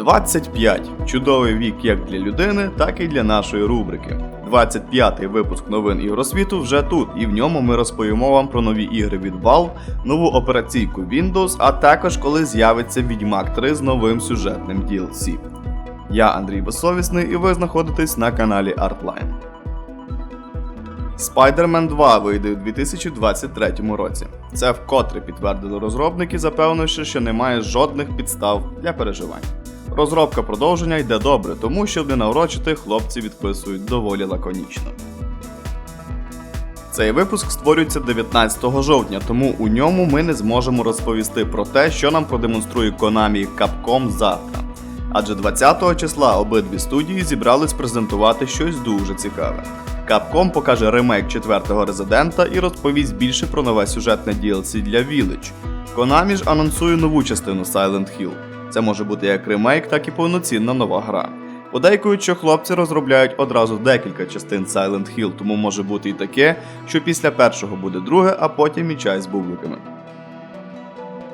25. Чудовий вік як для людини, так і для нашої рубрики. 25-й випуск новин Ігросвіту вже тут, і в ньому ми розповімо вам про нові ігри від Valve, нову операційку Windows, а також коли з'явиться Відьмак 3 з новим сюжетним DLC. Я Андрій Безсовісний, і ви знаходитесь на каналі Artline. Spider-Man 2 вийде у 2023 році. Це вкотре підтвердили розробники, запевнивши, що немає жодних підстав для переживань. Розробка продовження йде добре, тому щоб не наврочити, хлопці відписують доволі лаконічно. Цей випуск створюється 19 жовтня, тому у ньому ми не зможемо розповісти про те, що нам продемонструє Konami і Capcom завтра. Адже 20 числа обидві студії зібрались презентувати щось дуже цікаве. Capcom покаже ремейк четвертого резидента і розповість більше про нове сюжетне DLC для Village. Konami ж анонсує нову частину Silent Hill. Це може бути як ремейк, так і повноцінна нова гра. Подейкують, що хлопці розробляють одразу декілька частин Silent Hill, тому може бути і таке, що після першого буде друге, а потім і чай з бубликами.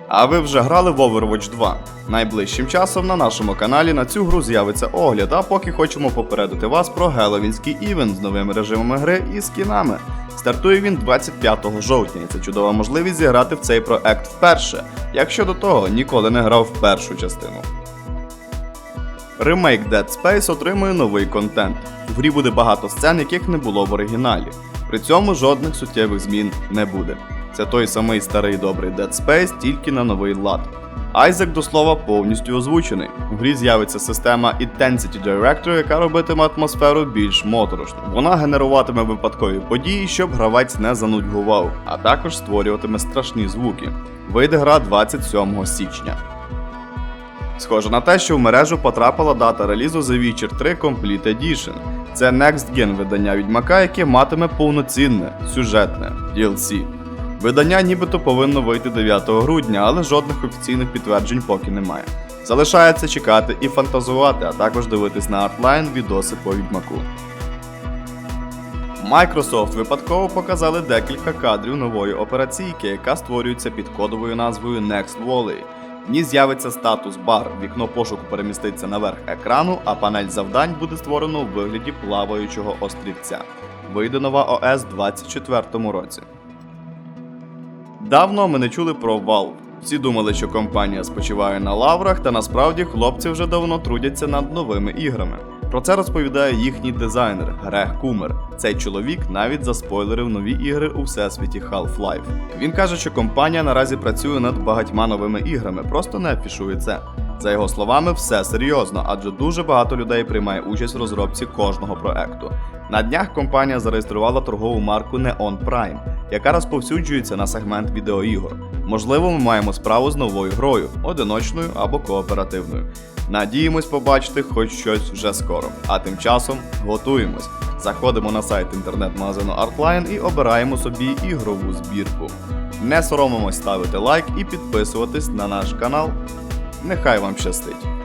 А ви вже грали в Overwatch 2? Найближчим часом на нашому каналі на цю гру з'явиться огляд, а поки хочемо попередити вас про геловінський івент з новими режимами гри і скінами. Стартує він 25 жовтня, і це чудова можливість зіграти в цей проект вперше, якщо до того ніколи не грав в першу частину. Ремейк Dead Space отримує новий контент. В грі буде багато сцен, яких не було в оригіналі. При цьому жодних суттєвих змін не буде. Це той самий старий добрий Dead Space, тільки на новий лад. Айзек до слова повністю озвучений. У грі з'явиться система Intensity Director, яка робитиме атмосферу більш моторошною. Вона генеруватиме випадкові події, щоб гравець не занудьгував, а також створюватиме страшні звуки. Вийде гра 27 січня. Схоже на те, що в мережу потрапила дата релізу The Witcher 3 Complete Edition. Це Next Gen видання відьмака, яке матиме повноцінне сюжетне DLC. Видання нібито повинно вийти 9 грудня, але жодних офіційних підтверджень поки немає. Залишається чекати і фантазувати, а також дивитись на артлайн відоси по відьмаку. Microsoft випадково показали декілька кадрів нової операційки, яка створюється під кодовою назвою Next Volley. В ній з'явиться статус бар, вікно пошуку переміститься наверх екрану, а панель завдань буде створено у вигляді плаваючого острівця. Вийде нова ОС у 2024 році. Давно ми не чули про Valve. Всі думали, що компанія спочиває на лаврах, та насправді хлопці вже давно трудяться над новими іграми. Про це розповідає їхній дизайнер Грег Кумер. Цей чоловік навіть заспойлерив нові ігри у всесвіті Half-Life. Він каже, що компанія наразі працює над багатьма новими іграми, просто не афішує це. За його словами, все серйозно, адже дуже багато людей приймає участь в розробці кожного проекту. На днях компанія зареєструвала торгову марку Neon Prime, яка розповсюджується на сегмент відеоігор. Можливо, ми маємо справу з новою грою, одиночною або кооперативною. Надіємось побачити хоч щось вже скоро. А тим часом готуємось. Заходимо на сайт інтернет-магазину Artline і обираємо собі ігрову збірку. Не соромимось ставити лайк і підписуватись на наш канал. Нехай вам щастить!